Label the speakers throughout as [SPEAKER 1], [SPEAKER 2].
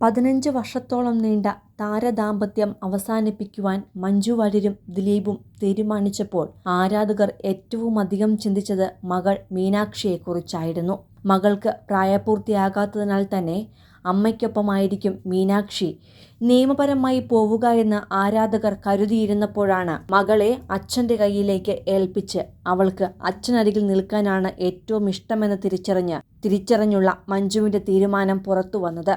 [SPEAKER 1] പതിനഞ്ച് വർഷത്തോളം നീണ്ട താരദാമ്പത്യം അവസാനിപ്പിക്കുവാൻ മഞ്ജു വാര്യരും ദിലീപും തീരുമാനിച്ചപ്പോൾ ആരാധകർ ഏറ്റവുമധികം ചിന്തിച്ചത് മകൾ മീനാക്ഷിയെക്കുറിച്ചായിരുന്നു. മകൾക്ക് പ്രായപൂർത്തിയാകാത്തതിനാൽ തന്നെ അമ്മയ്ക്കൊപ്പമായിരിക്കും മീനാക്ഷി. നിയമപരമായി പോവുക എന്ന് ആരാധകർ കരുതിയിരുന്നപ്പോഴാണ് മകളെ അച്ഛന്റെ കയ്യിലേക്ക് ഏൽപ്പിച്ച് അവൾക്ക് അച്ഛനരികിൽ നിൽക്കാനാണ് ഏറ്റവും ഇഷ്ടമെന്ന് തിരിച്ചറിഞ്ഞ് തിരിച്ചറിഞ്ഞുള്ള മഞ്ജുവിന്റെ തീരുമാനം പുറത്തു വന്നത്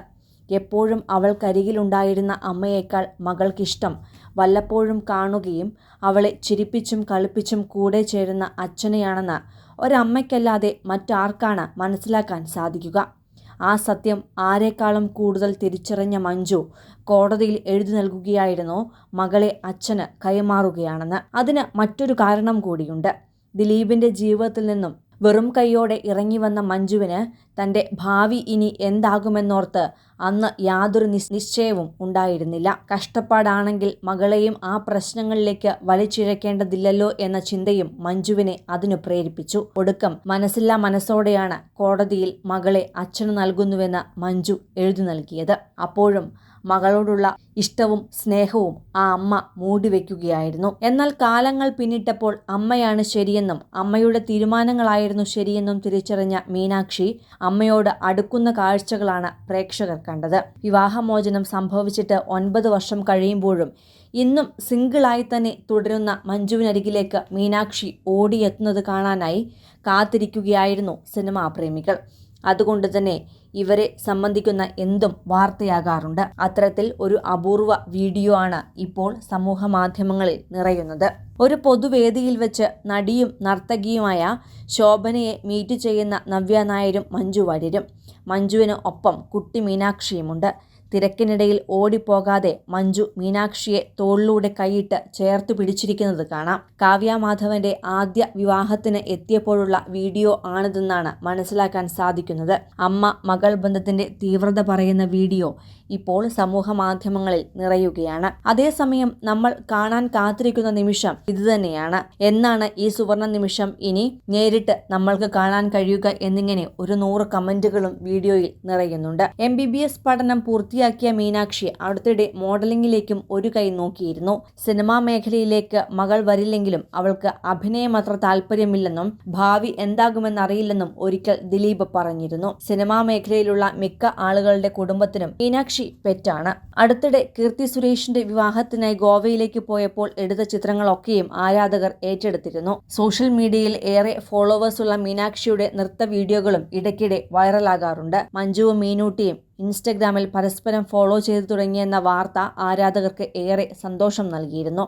[SPEAKER 1] എപ്പോഴും അവൾക്കരികിലുണ്ടായിരുന്ന അമ്മയേക്കാൾ മകൾക്കിഷ്ടം വല്ലപ്പോഴും കാണുകയും അവളെ ചിരിപ്പിച്ചും കളിപ്പിച്ചും കൂടെ ചേരുന്ന അച്ഛനെയാണെന്ന് ഒരമ്മയ്ക്കല്ലാതെ മറ്റാർക്കാണ് മനസ്സിലാക്കാൻ സാധിക്കുക. ആ സത്യം ആരെക്കാളും കൂടുതൽ തിരിച്ചറിഞ്ഞ മഞ്ജു കോടതിയിൽ എഴുതി നൽകുകയായിരുന്നു മകളെ അച്ഛന് കൈമാറുകയാണെന്ന്. അതിന് മറ്റൊരു കാരണം കൂടിയുണ്ട്. ദിലീപിന്റെ ജീവിതത്തിൽ നിന്നും വെറും കൈയോടെ ഇറങ്ങി വന്ന മഞ്ജുവിന് തന്റെ ഭാവി ഇനി എന്താകുമെന്നോർത്ത് അന്ന് യാതൊരു നിശ്ചയവും ഉണ്ടായിരുന്നില്ല. കഷ്ടപ്പാടാണെങ്കിൽ മകളെയും ആ പ്രശ്നങ്ങളിലേക്ക് വലിച്ചിഴക്കേണ്ടതില്ലല്ലോ എന്ന ചിന്തയും മഞ്ജുവിനെ അതിനു പ്രേരിപ്പിച്ചു. ഒടുക്കം മനസ്സില്ലാ മനസ്സോടെയാണ് കോടതിയിൽ മകളെ അച്ഛന് നൽകുന്നുവെന്ന് മഞ്ജു എഴുതി നൽകിയത്. അപ്പോഴും മകളോടുള്ള ഇഷ്ടവും സ്നേഹവും ആ അമ്മ മൂടിവെക്കുകയായിരുന്നു. എന്നാൽ കാലങ്ങൾ പിന്നിട്ടപ്പോൾ അമ്മയാണ് ശരിയെന്നും അമ്മയുടെ തീരുമാനങ്ങളായിരുന്നു ശരിയെന്നും തിരിച്ചറിഞ്ഞ മീനാക്ഷി അമ്മയോട് അടുക്കുന്ന കാഴ്ചകളാണ് പ്രേക്ഷകർ കണ്ടത്. വിവാഹമോചനം സംഭവിച്ചിട്ട് ഒൻപത് വർഷം കഴിയുമ്പോഴും ഇന്നും സിംഗിളായി തന്നെ തുടരുന്ന മഞ്ജുവിനരികിലേക്ക് മീനാക്ഷി ഓടിയെത്തുന്നത് കാണാനായി കാത്തിരിക്കുകയായിരുന്നു സിനിമാ പ്രേമികൾ. അതുകൊണ്ട് തന്നെ ഇവരെ സംബന്ധിക്കുന്ന എന്തും വാർത്തയാകാറുണ്ട്. അത്തരത്തിൽ ഒരു അപൂർവ വീഡിയോ ആണ് ഇപ്പോൾ സമൂഹ മാധ്യമങ്ങളിൽ നിറയുന്നത്. ഒരു പൊതുവേദിയിൽ വെച്ച് നടിയും നർത്തകിയുമായ ശോഭനയെ മീറ്റ് ചെയ്യുന്ന നവ്യ നായരും മഞ്ജു വാര്യരും. മഞ്ജുവിന് ഒപ്പം കുട്ടി മീനാക്ഷിയുമുണ്ട്. തിരക്കിനിടയിൽ ഓടിപ്പോകാതെ മഞ്ജു മീനാക്ഷിയെ തോളിലൂടെ കൈയിട്ട് ചേർത്ത് പിടിച്ചിരിക്കുന്നത് കാണാം. കാവ്യ മാധവന്റെ ആദ്യ വിവാഹത്തിന് എത്തിയപ്പോഴുള്ള വീഡിയോ ആണിതെന്നാണ് മനസ്സിലാക്കാൻ സാധിക്കുന്നത്. അമ്മ മകൾ ബന്ധത്തിന്റെ തീവ്രത പറയുന്ന വീഡിയോ ഇപ്പോൾ സമൂഹ മാധ്യമങ്ങളിൽ നിറയുകയാണ്. അതേസമയം നമ്മൾ കാണാൻ കാത്തിരിക്കുന്ന നിമിഷം ഇതുതന്നെയാണ്. എന്നാണ് ഈ സുവർണ നിമിഷം ഇനി നേരിട്ട് നമ്മൾക്ക് കാണാൻ കഴിയുക എന്നിങ്ങനെ ഒരു നൂറ് കമന്റുകളും വീഡിയോയിൽ നിറയുന്നുണ്ട്. എം പഠനം പൂർത്തി പൂർത്തിയാക്കിയ മീനാക്ഷി അടുത്തിടെ മോഡലിംഗിലേക്കും ഒരു കൈ നോക്കിയിരുന്നു. സിനിമാ മേഖലയിലേക്ക് മകൾ വരില്ലെങ്കിലും അവൾക്ക് അഭിനയം അത്ര താല്പര്യമില്ലെന്നും ഭാവി എന്താകുമെന്നറിയില്ലെന്നും ഒരിക്കൽ ദിലീപ് പറഞ്ഞിരുന്നു. സിനിമാ മേഖലയിലുള്ള മിക്ക ആളുകളുടെ കുടുംബത്തിനും മീനാക്ഷി പെറ്റാണ്. അടുത്തിടെ കീർത്തി സുരേഷിന്റെ വിവാഹത്തിനായി ഗോവയിലേക്ക് പോയപ്പോൾ എടുത്ത ചിത്രങ്ങളൊക്കെയും ആരാധകർ ഏറ്റെടുത്തിരുന്നു. സോഷ്യൽ മീഡിയയിൽ ഏറെ ഫോളോവേഴ്സുള്ള മീനാക്ഷിയുടെ നൃത്ത വീഡിയോകളും ഇടയ്ക്കിടെ വൈറലാകാറുണ്ട്. മഞ്ജുവും മീനൂട്ടിയും ഇൻസ്റ്റഗ്രാമിൽ പരസ്പരം ഫോളോ ചെയ്തു തുടങ്ങിയെന്ന വാർത്ത ആരാധകർക്ക് ഏറെ സന്തോഷം നൽകിയിരുന്നു.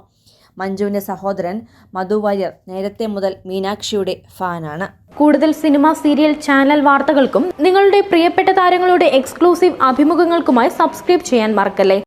[SPEAKER 1] മഞ്ജുവിന്റെ സഹോദരൻ മധു വാര്യർ നേരത്തെ മുതൽ മീനാക്ഷിയുടെ ഫാനാണ്.
[SPEAKER 2] കൂടുതൽ സിനിമ സീരിയൽ ചാനൽ വാർത്തകൾക്കും നിങ്ങളുടെ പ്രിയപ്പെട്ട താരങ്ങളുടെ എക്സ്ക്ലൂസീവ് അഭിമുഖങ്ങൾക്കുമായി സബ്സ്ക്രൈബ് ചെയ്യാൻ മറക്കല്ലേ?